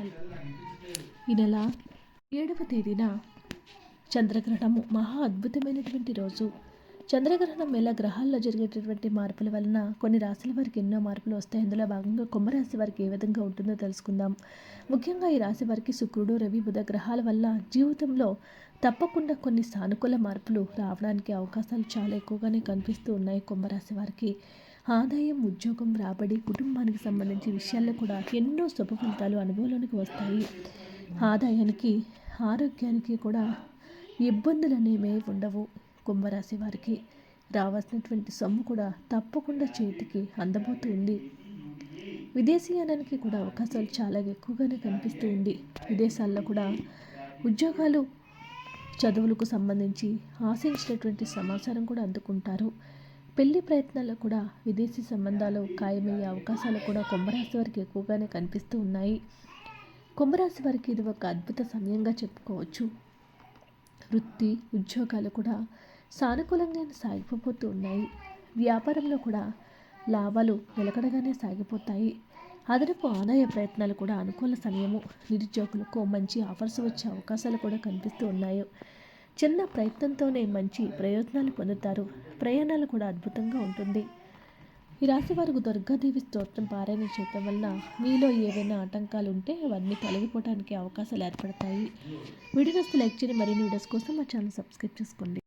ఈ నెల ఏడవ తేదీన చంద్రగ్రహణము మహా అద్భుతమైనటువంటి రోజు. చంద్రగ్రహణం ఎలా గ్రహాల్లో జరిగేటటువంటి మార్పుల వలన కొన్ని రాశుల వారికి ఎన్నో మార్పులు వస్తాయి. అందులో భాగంగా కుంభరాశి వారికి ఏ విధంగా ఉంటుందో తెలుసుకుందాం. ముఖ్యంగా ఈ రాశి వారికి శుక్రుడు రవి బుధ గ్రహాల వల్ల జీవితంలో తప్పకుండా కొన్ని సానుకూల మార్పులు రావడానికి అవకాశాలు చాలా ఎక్కువగానే కనిపిస్తూ ఉన్నాయి కుంభరాశి వారికి. ఆదాయం ఉద్యోగం రాబడి కుటుంబానికి సంబంధించిన విషయాల్లో కూడా ఎన్నో శుభ ఫలితాలు అనుభవంలోనికి వస్తాయి. ఆదాయానికి ఆరోగ్యానికి కూడా ఇబ్బందులు అనేవి ఉండవు. కుంభరాశి వారికి రావాల్సినటువంటి సొమ్ము కూడా తప్పకుండా చేతికి అందబోతుంది. విదేశీయానానికి కూడా అవకాశాలు చాలా ఎక్కువగానే కనిపిస్తూ ఉంది. విదేశాల్లో కూడా ఉద్యోగాలు చదువులకు సంబంధించి ఆశించినటువంటి సమాచారం కూడా అందుకుంటారు. పెళ్ళి ప్రయత్నాల్లో కూడా విదేశీ సంబంధాలు ఖాయమయ్యే అవకాశాలు కూడా కుంభరాశి వారికి ఎక్కువగానే కనిపిస్తూ ఉన్నాయి. కుంభరాశి వారికి ఇది ఒక అద్భుత సమయంగా చెప్పుకోవచ్చు. వృత్తి ఉద్యోగాలు కూడా సానుకూలంగా సాగిపోతూ ఉన్నాయి. వ్యాపారంలో కూడా లాభాలు నిలకడగానే సాగిపోతాయి. అదనపు ఆదాయ ప్రయత్నాలు కూడా అనుకూల సమయము. నిరుద్యోగులకు మంచి ఆఫర్స్ వచ్చే అవకాశాలు కూడా కనిపిస్తూ ఉన్నాయి. చిన్న ప్రయత్నంతోనే మంచి ప్రయోజనాలు పొందుతారు. ప్రయాణాలు కూడా అద్భుతంగా ఉంటుంది. ఈ రాశి వారికి దుర్గాదేవి స్తోత్రం పారాయణ చేయటం వల్ల మీలో ఏవైనా ఆటంకాలు ఉంటే అవన్నీ తొలగిపోవడానికి అవకాశాలు ఏర్పడతాయి. వీడియోస్ లైక్ చేయని మరిన్ని వీడియోస్ కోసం మా ఛానల్ సబ్స్క్రైబ్ చేసుకోండి.